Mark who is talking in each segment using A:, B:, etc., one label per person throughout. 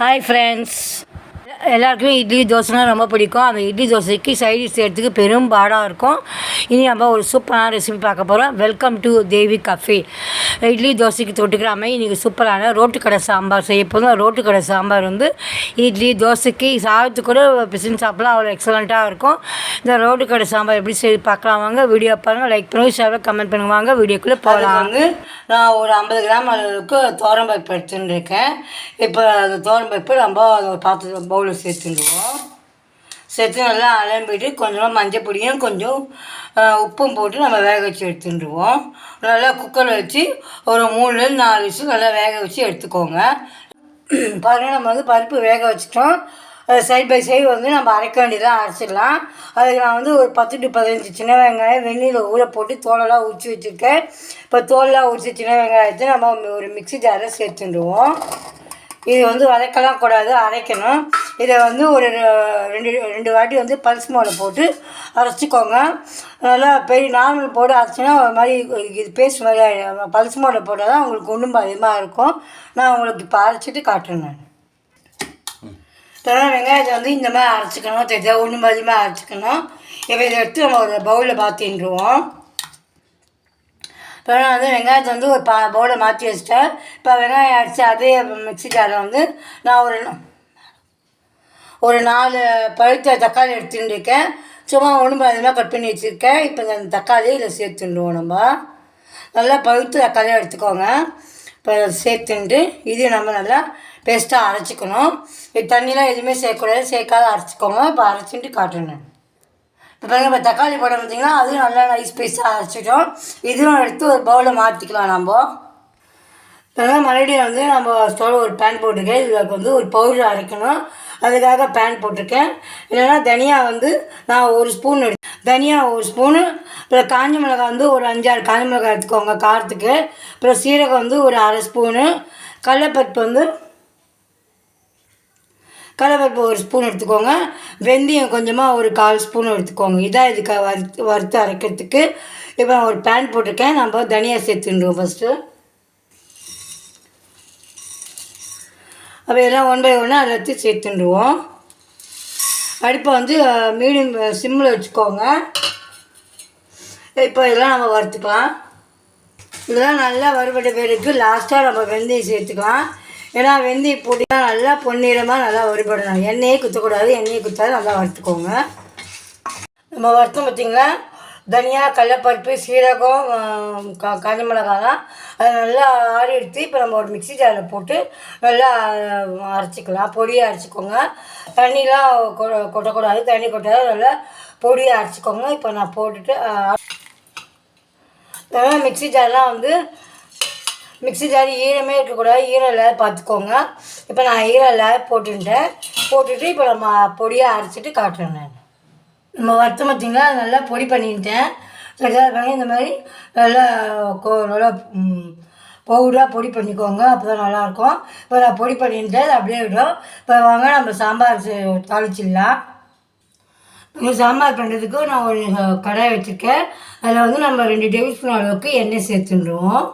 A: Hi friends எல்லாருக்குமே இட்லி தோசைனா ரொம்ப பிடிக்கும். அந்த இட்லி தோசைக்கு சைடிஷ் செய்கிறதுக்கு பெரும் பாடாக இருக்கும். இனி நம்ம ஒரு சூப்பரான ரெசிபி பார்க்க போகிறோம் welcome to Devi cafe idli தோசைக்கு தொட்டுக்கிற மாதிரி இன்றைக்கி சூப்பரான ரோட்டு கடை சாம்பார் செய்ய போதும் ரோட்டு கடை சாம்பார் வந்து இட்லி தோசைக்கு சாதத்துக்கு கூட பிசின் சாப்பிடலாம். அவ்வளோ எக்ஸலண்ட்டாக இருக்கும். இந்த ரோட்டு கடை சாம்பார் எப்படி செய்து பார்க்கலாம் வாங்க. வீடியோ பாருங்கள் லைக் பண்ணுங்க. ஷேர் கமெண்ட் பண்ணுவாங்க வீடியோக்குள்ளே போகலாம் நான் ஒரு ஐம்பது கிராம் அளவுக்கு தோரம் பருப்பு எடுத்துன்னு இருக்கேன். இப்போ அந்த தோரம் பருப்பு நம்ம அதை பார்த்து பவுலில் சேர்த்துடுவோம் சேர்த்து நல்லா அலம்பிட்டு கொஞ்சமாக மஞ்சள் பொடியும் கொஞ்சம் உப்பும் போட்டு நம்ம வேக வச்சு எடுத்துட்டுருவோம் நல்லா குக்கரில் வச்சு ஒரு மூணு நாலு விசில் நல்லா வேக வச்சு எடுத்துக்கோங்க. பாருங்கள் நம்ம வந்து பருப்பு வேக வச்சிட்டோம். சைட் பை சைடு வந்து நம்ம அரைக்க வேண்டியதாக அரைச்சிடலாம். அதுக்கு நான் வந்து ஒரு பத்து டு பதினஞ்சு சின்ன வெங்காயம் வெந்நீரில் ஊற போட்டு தோலெல்லாம் உரிச்சு வச்சுருக்கேன். இப்போ தோலெல்லாம் உரிச்சு சின்ன வெங்காயத்தை நம்ம ஒரு மிக்ஸி ஜாரில் சேர்த்துடுவோம் இது வந்து வதக்கலாம் கூடாது அரைக்கணும். இதை வந்து ஒரு ரெண்டு ரெண்டு வாட்டி வந்து பல்ஸ் மோலை போட்டு அரைச்சிக்கோங்க. நல்லா பெரிய நார்மல் போட்டு அரைச்சினா ஒரு மாதிரி இது பேஸ்ட் மாதிரி பல்ஸ் மோலை போட்டால் தான் உங்களுக்கு ஒன்றும் அதிகமாக இருக்கும். நான் உங்களுக்கு இப்போ அரைச்சிட்டு காட்டுறேன் நான். வெங்காயத்தை வந்து இந்த மாதிரி அரைச்சிக்கணும். தெரியாது ஒன்று அதிகமாக அரைச்சிக்கணும். இப்போ இதை எடுத்து நம்ம ஒரு பவுலில் பார்த்துருவோம் இப்போ நான் வந்து வெங்காயத்தை வந்து ஒரு பா பவுலை மாற்றி வச்சிட்டேன். இப்போ வெங்காயம் அடித்து அதே மிக்ஸி ஜாரில் வந்து நான் ஒரு ஒரு நாலு பழுத்த தக்காளி எடுத்துட்டு இருக்கேன் சும்மா ஒன்று அதிகமாக கட் பண்ணி வச்சுருக்கேன். இப்போ இந்த தக்காளி இதில் சேர்த்துடுவோம் நம்ம. நல்லா பழுத்து தக்காளியாக எடுத்துக்கோங்க. இப்போ அதை சேர்த்துட்டு இது நம்ம நல்லா பேஸ்ட்டாக அரைச்சிக்கணும். இது தண்ணியெலாம் எதுவுமே சேர்க்கக்கூடாது. சேர்க்காத அரைச்சிக்கோங்க. இப்போ அரைச்சிட்டு காட்டணும் இப்போ பாருங்கள் இப்போ தக்காளி படம் பார்த்தீங்கன்னா அதுவும் நல்லா நைஸ் பீஸாக அரைச்சிட்டோம். இதுவும் எடுத்து ஒரு பவுலில் மாற்றிக்கலாம் நம்ம. அதனால் மறுபடியும் வந்து நம்ம ஸ்டோவில் ஒரு பேன் போட்டுக்க இதில் வந்து ஒரு பவுடர் அரைக்கணும். அதுக்காக பேன் போட்டிருக்கேன். இல்லைன்னா தனியா வந்து நான் ஒரு ஸ்பூன் எடு தனியா ஒரு ஸ்பூனு அப்புறம் காஞ்ச மிளகாய் வந்து ஒரு அஞ்சாறு காஞ்ச மிளகாய் எடுத்துக்கோங்க காரத்துக்கு. அப்புறம் சீரகம் வந்து ஒரு அரை ஸ்பூனு கடலைப்பருப்பு வந்து கடலைப்பருப்பு ஒரு ஸ்பூன் எடுத்துக்கோங்க. வெந்தயம் கொஞ்சமாக ஒரு கால் ஸ்பூன் எடுத்துக்கோங்க. இதான் இதுக்கு வறுத்து வறுத்து அரைக்கிறதுக்கு. இப்போ நான் ஒரு பேன் போட்டிருக்கேன். நம்ம தனியாக சேர்த்துடுவோம் ஃபஸ்ட்டு அப்போ எல்லாம் ஒன் பை ஒன்று எல்லாத்தையும் எடுத்து சேர்த்துடுவோம். அடுப்பை வந்து மீடியம் சிம்மில் வச்சுக்கோங்க. இப்போ இதெல்லாம் நம்ம வறுத்துக்கலாம். இதெல்லாம் நல்லா வறுபட்ட பேருக்கு லாஸ்ட்டாக நம்ம வெந்தயம் சேர்த்துக்கலாம். ஏன்னா வெந்தயம் போட்டிங்கன்னா நல்லா பொன்னிறமாக நல்லா வறுபடணும். எண்ணெயே குத்தக்கூடாது. எண்ணெயை குத்தாது நல்லா வறுத்துக்கோங்க. நம்ம வறுத்தோம் பார்த்திங்கன்னா தனியா கடலப்பருப்பு சீரகம் க கா காஞ்ச மிளகாலாம் அதை நல்லா ஆறி எடுத்து இப்போ நம்ம ஒரு மிக்ஸி ஜாரில் போட்டு நல்லா அரைச்சிக்கலாம். பொடியாக அரைச்சிக்கோங்க. தண்ணிலாம் கொட கொட்டக்கூடாது. தண்ணி கொட்டாது நல்லா பொடியாக அரைச்சிக்கோங்க. இப்போ நான் போட்டுட்டு அதனால் மிக்ஸி ஜார்லாம் வந்து மிக்ஸி ஜார் ஈரமே இருக்கக்கூடாது. ஈரம் இல்லாத பார்த்துக்கோங்க. இப்போ நான் ஈரம் இல்லாத போட்டுட்டேன். போட்டுட்டு இப்போ நம்ம பொடியாக அரைச்சிட்டு காட்டுறேன் நம்ம வறுத்த பார்த்தீங்களா நல்லா பொடி பண்ணிட்டேன் சரியாக இருக்காங்க? இந்த மாதிரி நல்லா கோ நல்லா பவுடராக பொடி பண்ணிக்கோங்க. அப்போ தான் நல்லாயிருக்கும். இப்போ நான் பொடி பண்ணிட்டேன் அது அப்படியே விடும். இப்போ வாங்க நம்ம சாம்பார் செ- தாளிச்சிடலாம். இந்த சாம்பார் பண்ணுறதுக்கு நான் ஒரு கடாய் வச்சுருக்கேன். அதில் வந்து நம்ம ரெண்டு டேபிள் ஸ்பூன் அளவுக்கு எண்ணெய் சேர்த்துடுவோம்.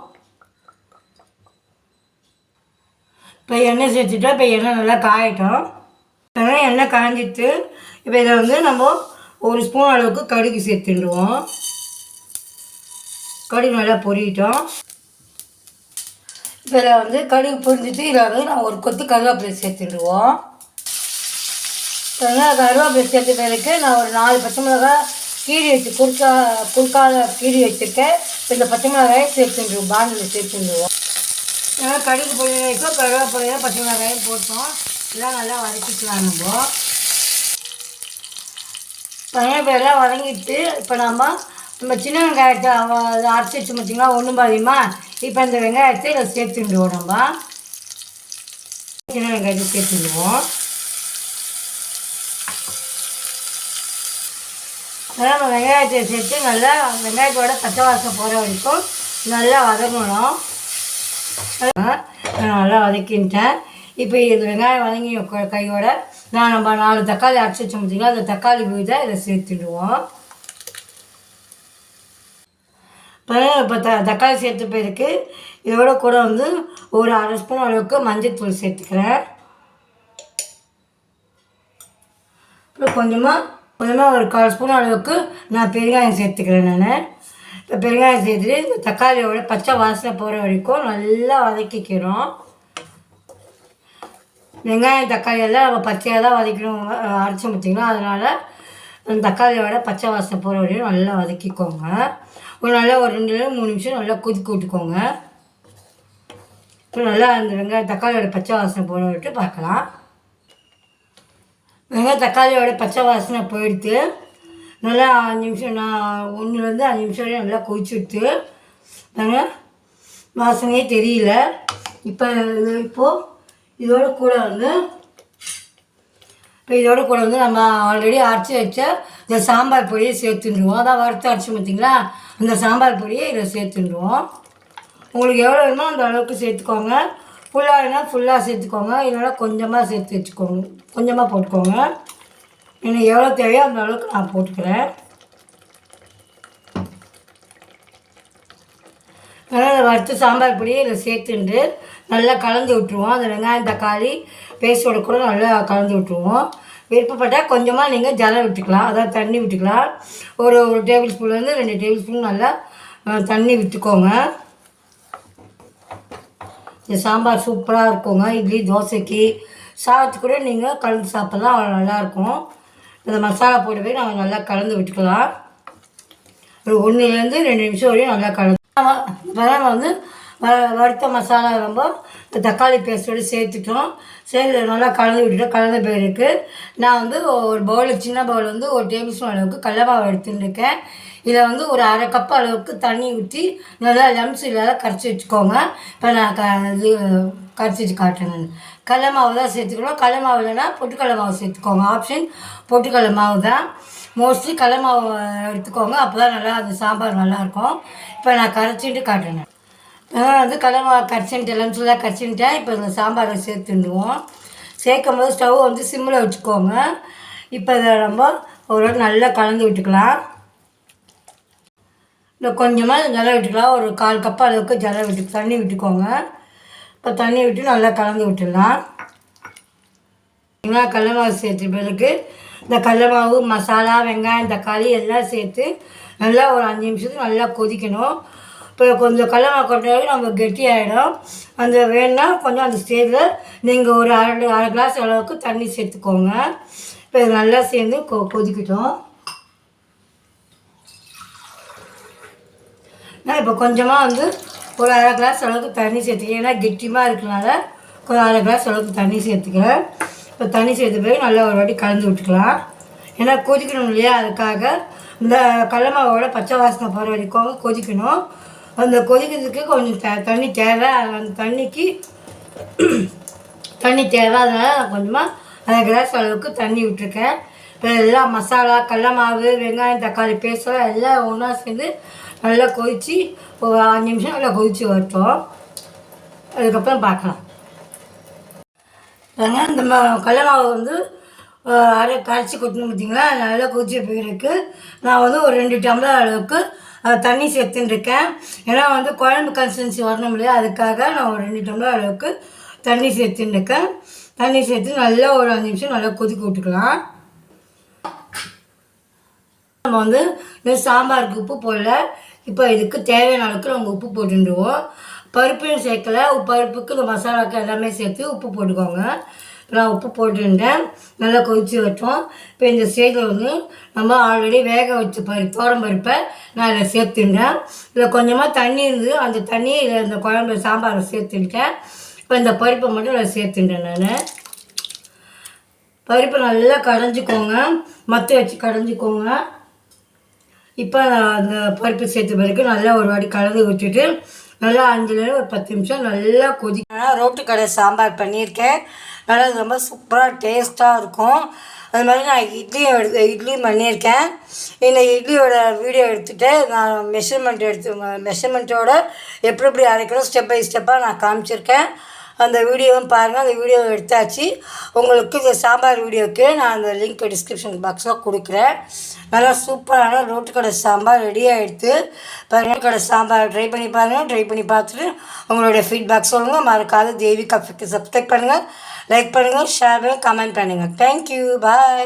A: இப்போ எண்ணெய் சேர்த்துட்டா இப்போ எண்ணெய் நல்லா காயட்டும். எண்ணெய் காய்ஞ்சிட்டு இப்போ இதை வந்து நம்ம ஒரு ஸ்பூன் அளவுக்கு கடுகு சேர்த்துடுவோம் கடுகு நல்லா பொரியட்டும் இதில் வந்து கடுகு பொரிஞ்சிட்டு இதில் வந்து நான் ஒரு கொத்து கருவேப்பிலை சேர்த்துடுவோம் கருவேப்பிலை சேர்த்த பிறகு நான் ஒரு நாலு பச்சை மிளகாய் கீரி வச்சு குறுக்கா குறுக்காத கீரி வச்சுருக்கேன். இந்த பச்சை மிளகாயை சேர்த்துடுவோம் பாண்டில் சேர்த்துடுவோம் கடுகு பொரிய வரைக்கும் கருவேப்பிலையும் பச்சை மிளகாயும் போட்டோம். எல்லாம் நல்லா வதக்கிக்கலாம் நம்ம. பையன் வதங்கிட்டு இப்போ நம்ம நம்ம சின்ன வெங்காயத்தை அரைச்சி வச்சு பார்த்தீங்களா ஒன்றும் பாதியமா? இப்போ இந்த வெங்காயத்தை இதில் சேர்த்துடுவோம் நம்ம. சின்ன வெங்காயத்தை சேர்த்துடுவோம் அதனால் நம்ம வெங்காயத்தை சேர்த்து நல்லா வெங்காயத்தோட பச்சை வாசம் போகிற வரைக்கும் நல்லா வதங்கணும். நான் நல்லா வதக்கிட்டேன். இப்போ இது வெங்காயம் வதங்கி கையோட நான் நம்ம நாலு தக்காளி அரைச்சி வச்சோம் பார்த்திங்களா அந்த தக்காளி போய் தான் இதை சேர்த்துடுவோம். இப்போ த தக்காளி சேர்த்து போயிருக்கு இதோட கூட வந்து ஒரு அரை ஸ்பூன் அளவுக்கு மஞ்சள்தூள் சேர்த்துக்கிறேன். அப்புறம் கொஞ்சமாக கொஞ்சமாக ஒரு கால் ஸ்பூன் அளவுக்கு நான் பெருங்காயம் சேர்த்துக்கிறேன் நான். இப்போ பெருங்காயம் சேர்த்துட்டு இந்த தக்காளியோட பச்சை வாசனை போகிற வரைக்கும் நல்லா வதக்கிக்கிறோம். வெங்காயம் தக்காளி எல்லாம் நம்ம பச்சையாக தான் வதக்கணும் அரைச்சி பார்த்திங்கன்னா அதனால் அந்த தக்காளியோட பச்சை வாசனை போகிற வரையும் நல்லா வதக்கிக்கோங்க. ஒரு நல்லா ஒரு ரெண்டு நிமிஷம் மூணு நிமிஷம் நல்லா கொதிக்க விட்டுக்கோங்க. இப்போ நல்லா அந்த வெங்காயம் தக்காளியோட பச்சை வாசனை போன விட்டு பார்க்கலாம். வெங்காயம் தக்காளியோட பச்சை வாசனை போயிடுத்து நல்லா அஞ்சு நிமிஷம் நான் ஒன்றுலேருந்து அஞ்சு நிமிஷம் வரையும் நல்லா கொதிச்சு விட்டு வாசனையே தெரியல. இப்போ இப்போது இதோட கூட வந்து இப்போ இதோட கூட வந்து நம்ம ஆல்ரெடி அரைச்சி வச்ச இந்த சாம்பார் பொடியை சேர்த்துருவோம் அதான் வறுத்து அரைச்சி பார்த்தீங்களா அந்த சாம்பார் பொடியை இதில் சேர்த்துருவோம் உங்களுக்கு எவ்வளோ வேணுமோ அந்த அளவுக்கு சேர்த்துக்கோங்க. ஃபுல்லாக வேணால் ஃபுல்லாக சேர்த்துக்கோங்க. இல்லைனா கொஞ்சமாக சேர்த்து வச்சுக்கோங்க. கொஞ்சமாக போட்டுக்கோங்க. எனக்கு எவ்வளோ தேவையோ அந்த அளவுக்கு நான் போட்டுக்கிறேன். அதனால் வறுத்து சாம்பார் பொடியை இதில் சேர்த்துண்டு நல்லா கலந்து விட்டுருவோம். அந்த வெங்காயம் தக்காளி பேஸ்டோட கூட நல்லா கலந்து விட்டுருவோம். விருப்பப்பட்டால் கொஞ்சமாக நீங்கள் ஜலம் விட்டுக்கலாம். அதாவது தண்ணி விட்டுக்கலாம். ஒரு ஒரு டேபிள் ஸ்பூன்லேருந்து ரெண்டு டேபிள் ஸ்பூன் நல்லா தண்ணி விட்டுக்கோங்க. இந்த சாம்பார் சூப்பராக இருக்குங்க. இட்லி தோசைக்கு சாதத்து கூட நீங்கள் கலந்து சாப்பிட்லாம். அவ்வளோ நல்லாயிருக்கும் இந்த மசாலா போட்டு போய் நம்ம நல்லா கலந்து விட்டுக்கலாம். ஒரு ஒன்றுலேருந்து ரெண்டு நிமிஷம் வரையும் நல்லா கலந்து வந்து வ வறுத்த மசாலா ரொம்ப இந்த தக்காளி பேஸ்ட்டோடு சேர்த்துட்டோம். சேர்த்து நல்லா கலந்து விட்டுட்டோம். கலந்த பிறகு நான் வந்து ஒரு பவுல் சின்ன பவுல் வந்து ஒரு டேபிள் ஸ்பூன் அளவுக்கு கடலமாவு எடுத்துட்டுருக்கேன் இதில் வந்து ஒரு அரை கப் அளவுக்கு தண்ணி ஊற்றி நல்லா லம்ஸ் இல்லாத கரைச்சி வச்சுக்கோங்க. இப்போ நான் க இது கரைச்சிட்டு காட்டுறேன் கடல மாவு தான் சேர்த்துக்கணும். கடல மாவு இல்லைன்னா பொட்டுக்கடலை மாவு சேர்த்துக்கோங்க. ஆப்ஷன் பொட்டுக்கடலை மாவு தான். மோஸ்ட்லி கடல மாவு எடுத்துக்கோங்க. அப்போ தான் நல்லா அந்த சாம்பார் நல்லாயிருக்கும் இப்போ நான் கரைச்சிட்டு காட்டுறேன் வந்து கடலை மாவு கரைச்சின்ட்டு லம்ஸ்லாம் கரைச்சின்ட்டேன் இப்போ இந்த சாம்பாரை சேர்த்துடுவோம் சேர்க்கும் போது ஸ்டவ் வந்து சிம்மில் வச்சுக்கோங்க. இப்போ இதை நம்ம ஒரு நல்லா கலந்து விட்டுக்கலாம். இல்லை கொஞ்சமாக ஜலம் விட்டுக்கலாம். ஒரு கால் கப் அளவுக்கு ஜலம் விட்டு தண்ணி விட்டுக்கோங்க. இப்போ தண்ணி விட்டு நல்லா கலந்து விட்டுடலாம். வெங்காயம் கடல மாவு சேர்த்து பிறகு இந்த கடல மாவு மசாலா வெங்காயம் தக்காளி எல்லாம் சேர்த்து நல்லா ஒரு அஞ்சு நிமிஷத்துக்கு நல்லா கொதிக்கணும். இப்போ கொஞ்சம் கடல மாவு நம்ம கெட்டியாயிடும். அந்த வேணுன்னா கொஞ்சம் அந்த ஸ்டேஜில் நீங்கள் ஒரு அரை அரை கிளாஸ் அளவுக்கு தண்ணி சேர்த்துக்கோங்க. இப்போ இது நல்லா சேர்ந்து கொ கொதிக்கட்டும். நான் இப்போ கொஞ்சமாக வந்து ஒரு அரை கிளாஸ் அளவுக்கு தண்ணி சேர்த்துக்கிறேன். ஏன்னா கெட்டியமாக இருக்கிறனால ஒரு அரை கிளாஸ் அளவுக்கு தண்ணி சேர்த்துக்கிறேன். இப்போ தண்ணி சேர்த்து போய் நல்லா ஒரு வாட்டி கலந்து விட்டுக்கலாம். ஏன்னா கொதிக்கணும் இல்லையா? அதுக்காக இந்த கடலமாவோட பச்சை வாசனை போகிற வரைக்கும் கொதிக்கணும். அந்த கொதிக்கிறதுக்கு கொஞ்சம் த தண்ணி தேவை. அந்த தண்ணிக்கு தண்ணி தேவை. அதனால் நான் கொஞ்சமாக அரை கிளாஸ் அளவுக்கு தண்ணி விட்டுருக்கேன். இப்போ எல்லாம் மசாலா கடல மாவு வெங்காயம் தக்காளி பேஸ்ட்லாம் எல்லாம் ஒன்றா சேர்ந்து நல்லா கொதித்து ஒரு அஞ்சு நிமிஷம் நல்லா கொதித்து வரட்டும். அதுக்கப்புறம் பார்க்கலாம். இந்த மா கடல மாவு வந்து அரை கரைச்சி கொட்டணும் பார்த்தீங்களா நல்லா கொதிச்சு போயிருக்கு. நான் வந்து ஒரு ரெண்டு டம்ளர் அளவுக்கு தண்ணி சேர்த்துட்டுருக்கேன். ஏன்னா வந்து குழம்பு கன்சிஸ்டன்சி வரணும் இல்லையா? அதுக்காக நான் ஒரு ரெண்டு டம்ளர் அளவுக்கு தண்ணி சேர்த்துட்டுருக்கேன். தண்ணி சேர்த்து நல்லா ஒரு அஞ்சு நிமிஷம் நல்லா கொதிக்க விட்டுக்கலாம். நம்ம வந்து சாம்பாருக்கு உப்பு போடல. இப்போ இதுக்கு தேவையான அளவுக்கு நம்ம உப்பு போட்டுருவோம். பருப்பையும் சேர்க்கல. பருப்புக்கு இந்த மசாலாவுக்கு எல்லாமே சேர்த்து உப்பு போட்டுக்கோங்க. நான் உப்பு போட்டுருந்தேன். நல்லா கொதித்து வச்சோம் இப்போ இந்த ஸ்டேஜில் வந்து நம்ம ஆல்ரெடி வேக வச்ச பரு தோரம் பருப்பை நான் இதில் சேர்த்துட்டேன். இதில் கொஞ்சமாக தண்ணி இருந்து அந்த தண்ணியை இதில் இந்த குழம்பு சாம்பாரை சேர்த்துட்டேன் இப்போ இந்த பருப்பை மட்டும் இதில் சேர்த்துட்டேன் நான். பருப்பை நல்லா கடைஞ்சிக்கோங்க. மற்ற வச்சு கடைஞ்சிக்கோங்க. இப்போ அந்த பருப்பு சேர்த்த பிறகு நல்லா ஒரு வாட்டி கலந்து விட்டுட்டு நல்லா அஞ்சுலேருந்து ஒரு பத்து நிமிஷம் நல்லா கொதி ரோட்டு கடை சாம்பார் பண்ணியிருக்கேன். நல்லா ரொம்ப சூப்பராக டேஸ்ட்டாக இருக்கும். அது மாதிரி நான் இட்லியும் எடுத்து இட்லியும் பண்ணியிருக்கேன். இந்த இட்லியோட வீடியோ எடுத்துகிட்டு நான் மெஷர்மெண்ட் எடுத்து மெஷர்மெண்ட்டோட எப்படி எப்படி அரைக்கணும் ஸ்டெப் பை ஸ்டெப்பாக நான் காமிச்சிருக்கேன். அந்த வீடியோவும் பாருங்கள் அந்த வீடியோ எடுத்தாச்சு. உங்களுக்கு இந்த சாம்பார் வீடியோவுக்கு நான் அந்த லிங்க் டிஸ்கிரிப்ஷன் பாக்ஸில் கொடுக்குறேன். நல்லா சூப்பரான ரோட்டு கடை சாம்பார் ரெடியாக எடுத்து ரோட்டு கடை சாம்பார் ட்ரை பண்ணி பாருங்கள் ட்ரை பண்ணி பார்த்துட்டு உங்களுடைய ஃபீட்பேக் சொல்லுங்கள் மறக்காத தேவி கஃபிக்கு சப்ஸ்கிரைப் பண்ணுங்கள் லைக் பண்ணுங்கள் ஷேர் பண்ணுங்கள் கமெண்ட் பண்ணுங்கள் தேங்க்யூ பாய்